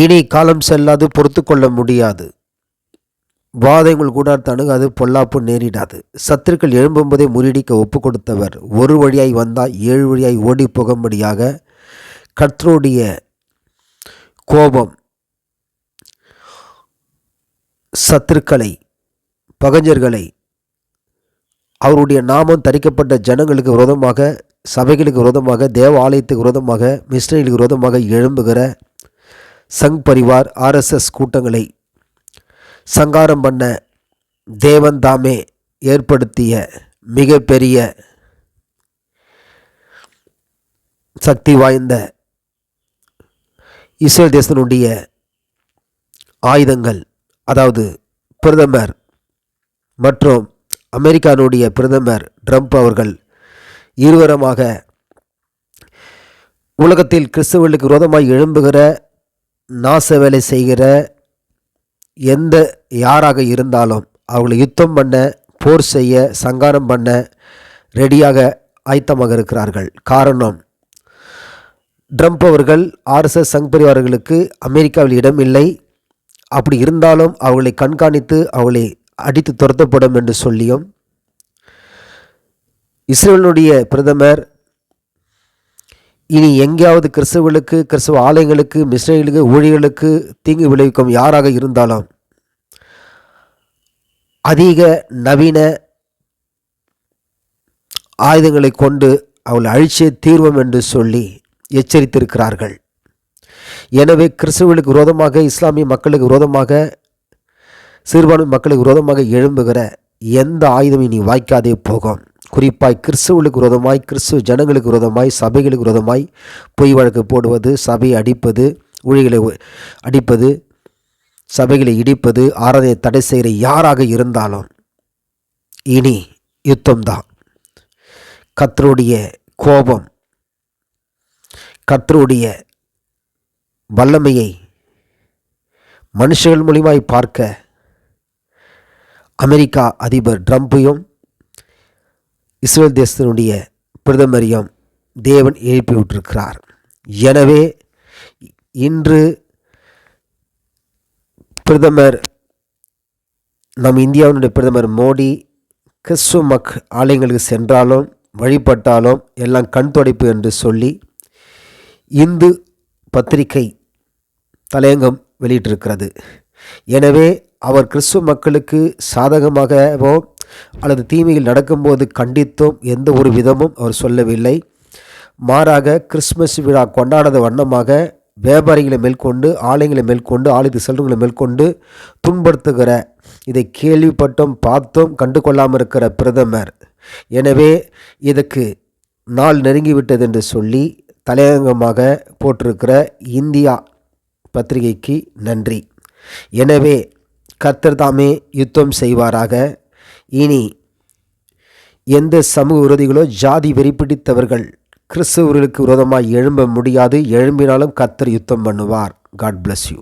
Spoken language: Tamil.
இனி காலம் செல்லாது பொறுத்து கொள்ள முடியாது. வாதைகள் கூட அது பொல்லாப்பு நேரிடாது. சத்துருக்கள் எழும்பும்போதே முறியடிக்க ஒப்பு கொடுத்தவர். ஒரு வழியாய் வந்தால் ஏழு வழியாய் ஓடி போகும்படியாக கர்த்தருடைய கோபம் சத்துருக்களை பகஞ்சர்களை அவருடைய நாமம் தரிக்கப்பட்ட ஜனங்களுக்கு விரோதமாக சபைகளுக்கு விரோதமாக தேவ ஆலயத்துக்கு விரோதமாக மிஸ்டரிகளுக்கு விரோதமாக எழும்புகிற சங் பரிவார் ஆர்எஸ்எஸ் கூட்டங்களை சங்காரம் பண்ண தேவன் தாமே ஏற்படுத்திய மிகப்பெரிய சக்தி வாய்ந்த இஸ்ரேல் தேசத்தினுடைய ஆயுதங்கள் அதாவது பிரதமர் மற்றும் அமெரிக்கானுடைய பிரதமர் ட்ரம்ப் அவர்கள் இருவரமாக உலகத்தில் கிறிஸ்தவர்களுக்கு விரோதமாக எழும்புகிற நாச வேலை செய்கிற எந்த யாராக இருந்தாலும் அவங்களை யுத்தம் பண்ண போர் செய்ய சங்காரம் பண்ண ரெடியாக ஆயத்தமாக இருக்கிறார்கள். காரணம் ட்ரம்ப் அவர்கள் ஆர்எஸ்எஸ் சங் பரிவார்களுக்கு அமெரிக்காவில் இடம் இல்லை. அப்படி இருந்தாலும் அவர்களை கண்காணித்து அவளை அடித்து துரத்தப்படும் என்று சொல்லியும் இஸ்ரேலுடைய பிரதமர் இனி எங்கேயாவது கிறிஸ்துவர்களுக்கு கிறிஸ்துவ ஆலயங்களுக்கு மிஸ்ரேலுக்கு ஊழியர்களுக்கு தீங்கு விளைவிக்கும் யாராக இருந்தாலும் அதிக நவீன ஆயுதங்களை கொண்டு அவளை அழிச்சே தீர்வோம் என்று சொல்லி எச்சரித்திருக்கிறார்கள். எனவே கிறிஸ்துவர்களுக்கு விரோதமாக இஸ்லாமிய மக்களுக்கு விரோதமாக சிறுபான்மை மக்களுக்கு விரோதமாக எழும்புகிற எந்த ஆயுதம் இனி வாய்க்காதே போகும். குறிப்பாய் கிறிஸ்துவர்களுக்கு விரோதமாய் கிறிஸ்துவ ஜனங்களுக்கு விரோதமாய் சபைகளுக்கு விரோதமாய் பொய் வழக்கு போடுவது சபையை அடிப்பது ஊழிகளை அடிப்பது சபைகளை இடிப்பது ஆராதனை தடை செய்கிற யாராக இருந்தாலும் இனி யுத்தம்தான். கத்தருடைய கோபம் கத்தருடைய வல்லமையை மனுஷர்கள் மூலிமாய் பார்க்க அமெரிக்கா அதிபர் ட்ரம்ப்பையும் இஸ்ரேல் தேசத்தினுடைய பிரதமரையும் தேவன் எழுப்பி விட்டிருக்கிறார். எனவே இன்று பிரதமர் நம் இந்தியாவினுடைய பிரதமர் மோடி கிறிஸ்துவ மக் ஆலயங்களுக்கு சென்றாலும் வழிபட்டாலும் எல்லாம் கண் துடைப்பு என்று சொல்லி இந்து பத்திரிகை தலையங்கம் வெளியிட்டிருக்கிறது. எனவே அவர் கிறிஸ்துவ மக்களுக்கு சாதகமாகவோ அல்லது தீமைகள் நடக்கும்போது கண்டித்தும் எந்த ஒரு விதமும் அவர் சொல்லவில்லை. மாறாக கிறிஸ்மஸ் விழா கொண்டாடாத வண்ணமாக வியாபாரிகளை மேற்கொண்டு ஆலயங்களை மேற்கொண்டு ஆலயத்து செல்வங்களை மேற்கொண்டு துன்படுத்துகிற இதை கேள்விப்பட்டும் பார்த்தும் கண்டு கொள்ளாமல் இருக்கிற பிரதமர். எனவே இதுக்கு நாள் நெருங்கிவிட்டது என்று சொல்லி தலையங்கமாக போட்டிருக்கிற இந்தியா பத்திரிகைக்கு நன்றி. எனவே கர்த்தர் தாமே யுத்தம் செய்வாராக. இனி எந்த சமூக விரோதிகளோ ஜாதி வெறி பிடித்தவர்கள் கிறிஸ்தவர்களுக்கு விரோதமாக எழும்ப முடியாது. எழும்பினாலும் கத்தர் யுத்தம் பண்ணுவார். God bless you